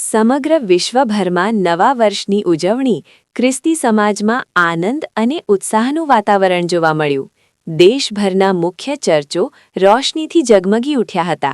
સમગ્ર વિશ્વભરમાં નવા વર્ષની ઉજવણી ખ્રિસ્તી સમાજમાં આનંદ અને ઉત્સાહનું વાતાવરણ જોવા મળ્યું. દેશભરના મુખ્ય ચર્ચો રોશનીથી ઝગમગી ઉઠ્યા હતા.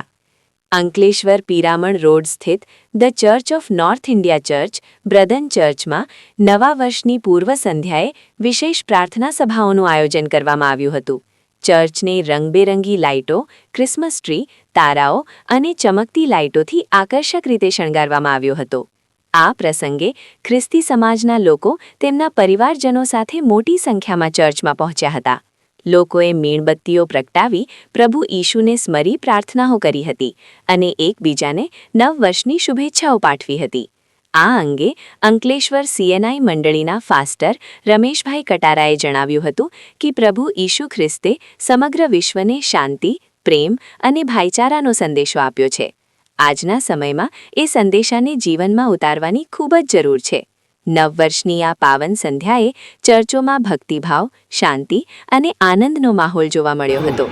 અંકલેશ્વર પીરામણ રોડ સ્થિત the church of North India church brethren ચર્ચમાં નવા વર્ષની પૂર્વ સંધ્યાએ વિશેષ પ્રાર્થના સભાઓનું આયોજન કરવામાં આવ્યું હતું. ચર્ચને રંગબેરંગી લાઇટો, ક્રિસમસ ટ્રી, તારાઓ અને ચમકતી લાઇટોથી આકર્ષક રીતે શણગારવામાં આવ્યો હતો. આ પ્રસંગે ખ્રિસ્તી સમાજના લોકો તેમના પરિવારજનો સાથે મોટી સંખ્યામાં ચર્ચમાં પહોંચ્યા હતા. લોકોએ મીણબત્તીઓ પ્રગટાવી પ્રભુ ઈશુને સ્મરી પ્રાર્થનાઓ કરી હતી અને એકબીજાને નવ વર્ષની શુભેચ્છાઓ પાઠવી હતી. આ અંગે અંકલેશ્વર સીએનઆઈ મંડળીના ફાસ્ટર રમેશભાઈ કટારાએ જણાવ્યું હતું કે પ્રભુ ઈશુ ખ્રિસ્તે સમગ્ર વિશ્વને શાંતિ, પ્રેમ અને ભાઈચારાનો સંદેશો આપ્યો છે. આજના સમયમાં એ સંદેશાને જીવનમાં ઉતારવાની ખૂબ જ જરૂર છે. નવ વર્ષની આ પાવન સંધ્યાએ ચર્ચોમાં ભક્તિભાવ, શાંતિ અને આનંદનો માહોલ જોવા મળ્યો હતો.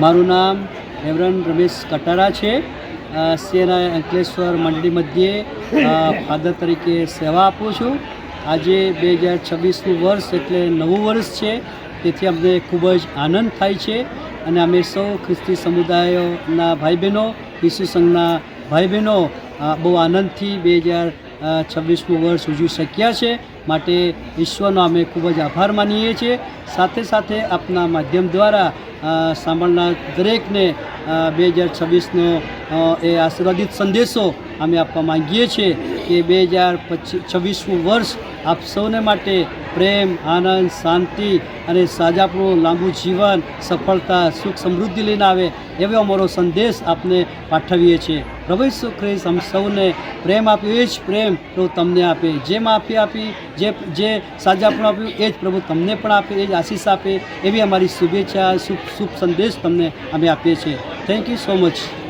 મારું નામ રેવરન રમેશ કટારા છે. સિએના અંકલેશ્વર મંડળી મધ્યે ફાધર તરીકે સેવા આપું છું. આજે બે હજાર છવ્વીસનું વર્ષ એટલે નવું વર્ષ છે. તેથી અમને ખૂબ જ આનંદ થાય છે અને અમે સૌ ખ્રિસ્તી સમુદાયોના ભાઈ બહેનો ઈસુ સંઘના ભાઈ બહેનો બહુ આનંદથી બે હજાર છવ્વીસમું વર્ષ ઉજવી શક્યા છે. માટે ઈશ્વરનો અમે ખૂબ જ આભાર માનીએ છીએ. સાથે સાથે આપના માધ્યમ દ્વારા સાંભળનાર દરેકને બે હજાર છવ્વીસનો એ આશીર્વાદિત સંદેશો અમે આપવા માંગીએ છીએ કે બે હજાર પચીસ છવ્વીસમું વર્ષ આપ સૌને માટે પ્રેમ, આનંદ, શાંતિ અને સાજાપણું લાંબુ જીવન, સફળતા, સુખ સમૃદ્ધિ લઈને આવે એવો અમારો સંદેશ આપને પાઠવીએ છીએ. પ્રભુ ઈસુ ખ્રિસ્ત, આમ સૌને પ્રેમ આપ્યો, એ જ પ્રેમ પ્રભુ તમને આપે. જે માફી આપી, જે જે સાજાપણું આપ્યું, એ જ પ્રભુ તમને પણ આપે, એ જ આશીષ આપે, એવી અમારી શુભેચ્છા, શુભ શુભ સંદેશ તમને અમે આપીએ છીએ. Thank you so much